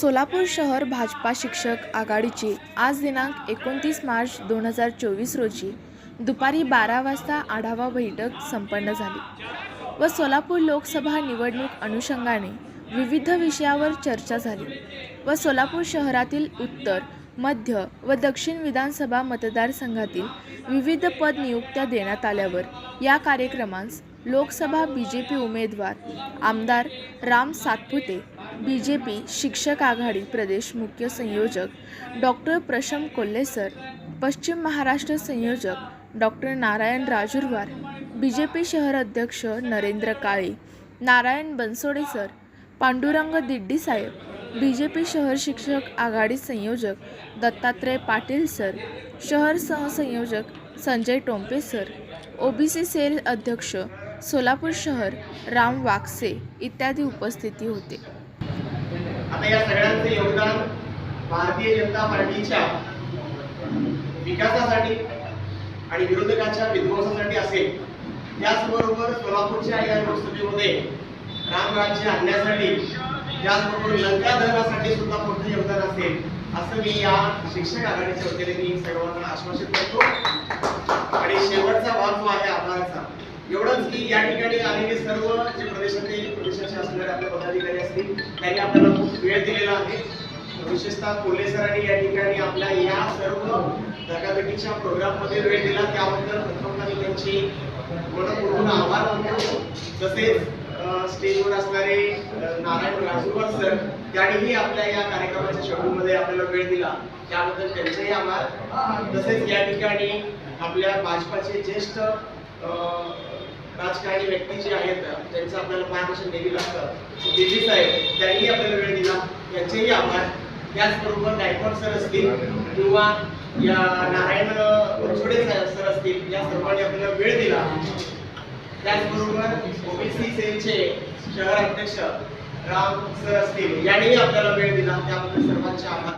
सोलापूर शहर भाजपा शिक्षक आघाडीची. आज दिनांक एकोणतीस मार्च दोन हजार चोवीस रोजी. दुपारी बारा वाजता आढावा बैठक संपन्न झाली. व सोलापूर लोकसभा निवडणूक अनुषंगाने विविध विषयावर चर्चा झाली. व सोलापूर शहरातील उत्तर मध्य व दक्षिण विधानसभा मतदारसंघातील विविध पद नियुक्त्या देण्यात आल्यावर या कार्यक्रमास लोकसभा बी जे पी उमेदवार आमदार राम सातपुते बी जे पी शिक्षक आघाडी प्रदेश मुख्य संयोजक डॉक्टर प्रशम कोल्हे सर पश्चिम महाराष्ट्र संयोजक डॉक्टर नारायण राजुरवार बी जे पी शहर अध्यक्ष नरेंद्र काळे नारायण बनसोडे सर पांडुरंग दिड्डी साहेब बी जे पी शहर शिक्षक आघाडी संयोजक दत्तात्रय पाटील सर शहर सहसंयोजक Sanjay Tompe sir OBC cell अध्यक्ष सोलापूर शहर राम वाकसे इत्यादी उपस्थिती होते. आता या सगळ्यांचे योगदान भारतीय जनता पार्टीच्या विकासासाठी आणि विरोधकांच्या विध्वंसासाठी असेल. त्याचबरोबर सोलापूरच्या या लोकसभेमध्ये रामराज्य आणण्यासाठी त्याचबरोबर लंका दहनासाठी सुद्धा मोठं योगदान असेल असं मी या शिक्षक आघाडीच्या वतीने मी सर्वांना आश्वासित करतो आणि शेवटचा भाग जो आहे आभाराचा एवढंच की या ठिकाणी आलेले सर्व जे प्रदेशाचे प्रदेशाचे असणारे आपले पदाधिकारी असतील त्यांनी आपल्याला खूप वेळ दिलेला आहे. विशेषतः कोल्हे सरांनी या ठिकाणी आपल्या या सर्व धकाधकीच्या प्रोग्राममध्ये वेळ दिला. त्याबद्दल प्रथमतः त्यांची मनपूर्वक आभार मानतो. तसेच स्टेजवर असणारे नारायण राजूवर सर त्यांनीही आपल्या या कार्यक्रमाच्या शेड्यूल आपल्याला वेळ दिला. त्याबद्दल त्यांचेही आभार. तसेच या ठिकाणी आपल्या भाजपाचे ज्येष्ठ राजकारणी व्यक्ती जे आहेत त्यांचं आपल्याला मार्गदर्शन द्यावी लागतं. दिल्ली साहेब त्यांनी आपल्याला वेळ दिला. यांचेही आभार. त्याचबरोबर गायकवाड सर असतील किंवा या नारायण बनसोडे सर असतील या सर्वांनी आपल्याला वेळ दिला. त्याचबरोबर ओबीसी सेलचे शहर अध्यक्ष राम सर असतील यांनीही आपल्याला वेळ दिला. त्याबद्दल सर्वांचे आभार.